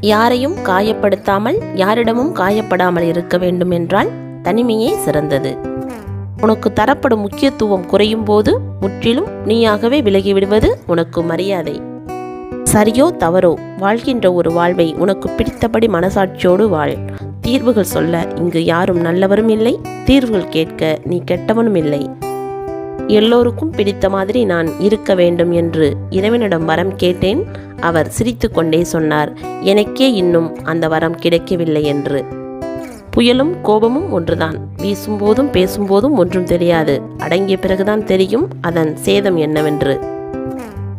யாரையும் காயப்படுத்தாமல் யாரிடமும் காயப்படாமல் இருக்க வேண்டும் என்றால் தனிமையே சிறந்தது. உனக்கு தரப்படும் முக்கியத்துவம் குறையும் போது முற்றிலும் நீயாகவே விலகிவிடுவது உனக்கு மரியாதை. சரியோ தவறோ வாழ்கின்ற ஒரு வாழ்வை உனக்கு பிடித்தபடி மனசாட்சியோடு வாழ். தீர்வுகள் சொல்ல இங்கு யாரும் நல்லவரும் இல்லை தீர்வுகள் கேட்க நீ கெட்டவனும் இல்லை. எல்லோருக்கும் பிடித்த மாதிரி நான் இருக்க வேண்டும் என்று இறைவனிடம் வரம் கேட்டேன். அவர் சிரித்துக்கொண்டே சொன்னார் எனக்கே இன்னும் அந்த வரம் கிடைக்கவில்லை என்று. புயலும் கோபமும் ஒன்றுதான். வீசும்போதும் பேசும்போதும் ஒன்றும் தெரியாது. அடங்கிய பிறகுதான் தெரியும் அதன் சேதம் என்னவென்று.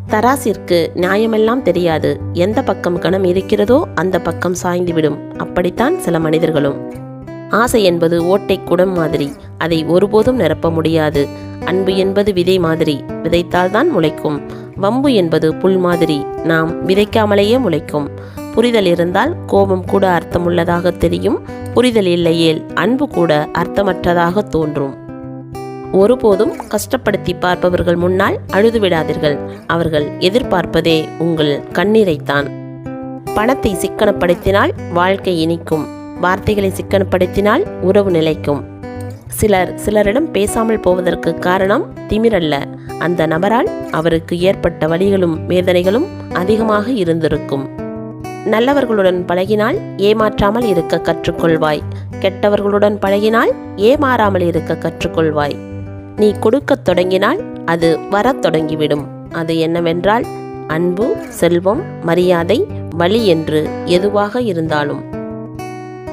தராசிற்கு நியாயமெல்லாம் தெரியாது. எந்த பக்கம் கணம் இருக்கிறதோ அந்த பக்கம் சாய்ந்துவிடும் அப்படித்தான் சில மனிதர்களும். ஆசை என்பது ஓட்டை குடம் மாதிரி. அதை ஒருபோதும் நிரப்ப முடியாது. அன்பு என்பது விதை மாதிரி. விதைத்தால்தான் முளைக்கும். வம்பு என்பது புல் மாதிரி. நாம் விதைக்காமலேயே முளைக்கும். புரிதல் இருந்தால் கோபம் கூட அர்த்தமுள்ளதாக தெரியும். புரிதல் இல்லையேல் அன்பு கூட அர்த்தமற்றதாக தோன்றும். ஒருபோதும் கஷ்டப்படுத்தி பார்ப்பவர்கள் முன்னால் அழுதுவிடாதீர்கள் அவர்கள் எதிர்பார்ப்பதே உங்கள் கண்ணீரைத்தான். பணத்தை சிக்கனப்படுத்தினால் வாழ்க்கை இனிக்கும். வார்த்தைகளை சிக்கனப்படுத்தினால் உறவு நிலைக்கும். சிலர் சிலரிடம் பேசாமல் போவதற்கு காரணம் திமிரல்ல அந்த நபரால் அவருக்கு ஏற்பட்ட வழிகளும் வேதனைகளும் அதிகமாக இருந்திருக்கும். நல்லவர்களுடன் பழகினால் ஏமாற்றாமல் இருக்க கற்றுக்கொள்வாய். கெட்டவர்களுடன் பழகினால் ஏமாறாமல் இருக்க கற்றுக்கொள்வாய். நீ கொடுக்கத் தொடங்கினால் அது வரத் தொடங்கிவிடும். அது என்னவென்றால் அன்பு செல்வம் மரியாதை வழி என்று எதுவாக இருந்தாலும்.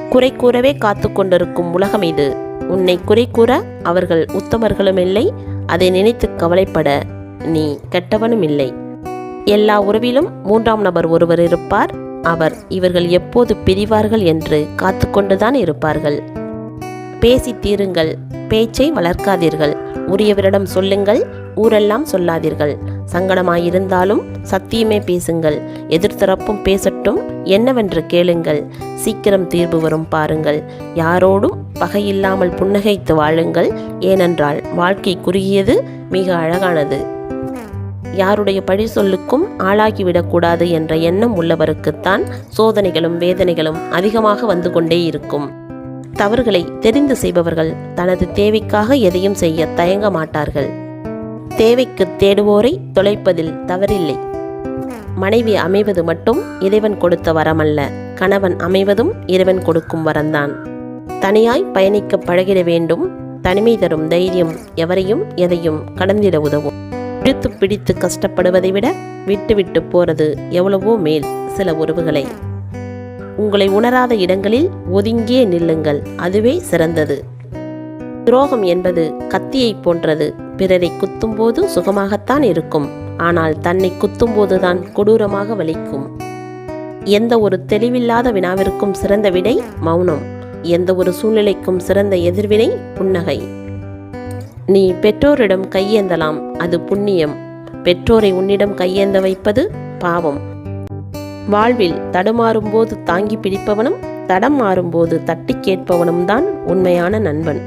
குறை கூறவே காத்து கொண்டிருக்கும் உலகம் இது. உன்னை குறை கூற அவர்கள் உத்தமர்களும் இல்லை அதை நினைத்து கவலைப்பட நீ கெட்டவனும் இல்லை எல்லா உறவிலும் மூன்றாம் நபர் ஒருவர் இருப்பார். அவர் இவர்கள் எப்போது பிரிவார்கள் என்று காத்து கொண்டுதான் இருப்பார்கள். பேசி தீருங்கள் பேச்சை வளர்க்காதீர்கள். உரியவரிடம் சொல்லுங்கள் ஊரெல்லாம் சொல்லாதீர்கள். சங்கடமாயிருந்தாலும் சத்தியமே பேசுங்கள். எதிர்த்தரப்பும் பேசட்டும் என்னவென்று கேளுங்கள். சீக்கிரம் தீர்வு வரும் பாருங்கள். யாரோடும் பகையில்லாமல் புன்னகைத்து வாழுங்கள். ஏனென்றால் வாழ்க்கை குறுகியது மிக அழகானது. யாருடைய பழி சொல்லுக்கும் ஆளாகிவிடக்கூடாது என்ற எண்ணம் உள்ளவருக்குத்தான் சோதனைகளும் வேதனைகளும் அதிகமாக வந்து கொண்டே இருக்கும். தவறுகளை தெரிந்து செய்பவர்கள் தனது தேவைக்காக எதையும் செய்ய தயங்க மாட்டார்கள். தேவைக்கு தேடுவோரை தொலைப்பதில் தவறில்லை. மனைவி அமைவது மட்டும் இறைவன் கொடுத்த வரமல்ல. கணவன் அமைவதும் இறைவன் கொடுக்கும் வரம்தான். தனியாய் பயணிக்க பழகிட வேண்டும். தனிமை தரும் தைரியம் எவரையும் எதையும் கடந்திட உதவும். இழுத்து பிடித்து கஷ்டப்படுவதை விட விட்டு விட்டு போறது எவ்வளவோ மேல் சில உறவுகளை. உங்களை உணராத இடங்களில் ஒதுங்கியே நில்லுங்கள். அதுவே சிறந்தது. துரோகம் என்பது கத்தியை போன்றது. பிறரை குத்தும்போது சுகமாகத்தான் இருக்கும். ஆனால் தன்னை குத்தும்போதுதான் கொடூரமாக வலிக்கும். எந்த ஒரு தெளிவில்லாத வினாவிற்கும் சிறந்த விடை மௌனம். எந்த ஒரு சூழ்நிலைக்கும் சிறந்த எதிர்வினை புன்னகை. நீ பெற்றோரிடம் கையேந்தலாம் அது புண்ணியம். பெற்றோரை உன்னிடம் கையேந்த வைப்பது பாவம். வாழ்வில் தடுமாறும்போது தாங்கி பிடிப்பவனும் தடம் மாறும்போது தட்டி கேட்பவனும் தான் உண்மையான நண்பன்.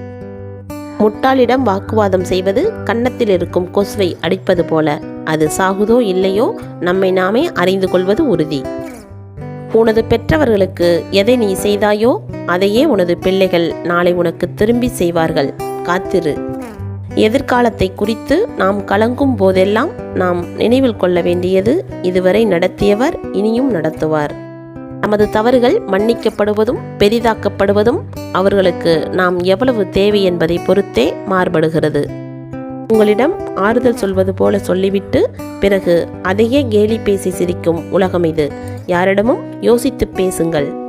முட்டாளிடம் வாக்குவாதம் செய்வது கன்னத்தில் இருக்கும் கொசுவை அடிப்பது போல. அது சாகுதோ இல்லையோ நம்மை நாமே அறிந்து கொள்வது உறுதி. உனது பெற்றவர்களுக்கு எதை நீ செய்தாயோ அதையே உனது பிள்ளைகள் நாளை உனக்கு திரும்பி செய்வார்கள். காத்திரு. எதிர்காலத்தை குறித்து நாம் கலங்கும் போதெல்லாம் நாம் நினைவில் கொள்ள வேண்டியது இதுவரை நடத்தியவர் இனியும் நடத்துவார். நமது தவறுகள் மன்னிக்கப்படுவதும் பெரிதாக்கப்படுவதும் அவர்களுக்கு நாம் எவ்வளவு தேவை என்பதை பொறுத்தே மாறுபடுகிறது. உங்களிடம் ஆறுதல் சொல்வது போல சொல்லிவிட்டு பிறகு அதையே கேலி பேசி சிரிக்கும் உலகம் இது. யாரிடமும் யோசித்து பேசுங்கள்.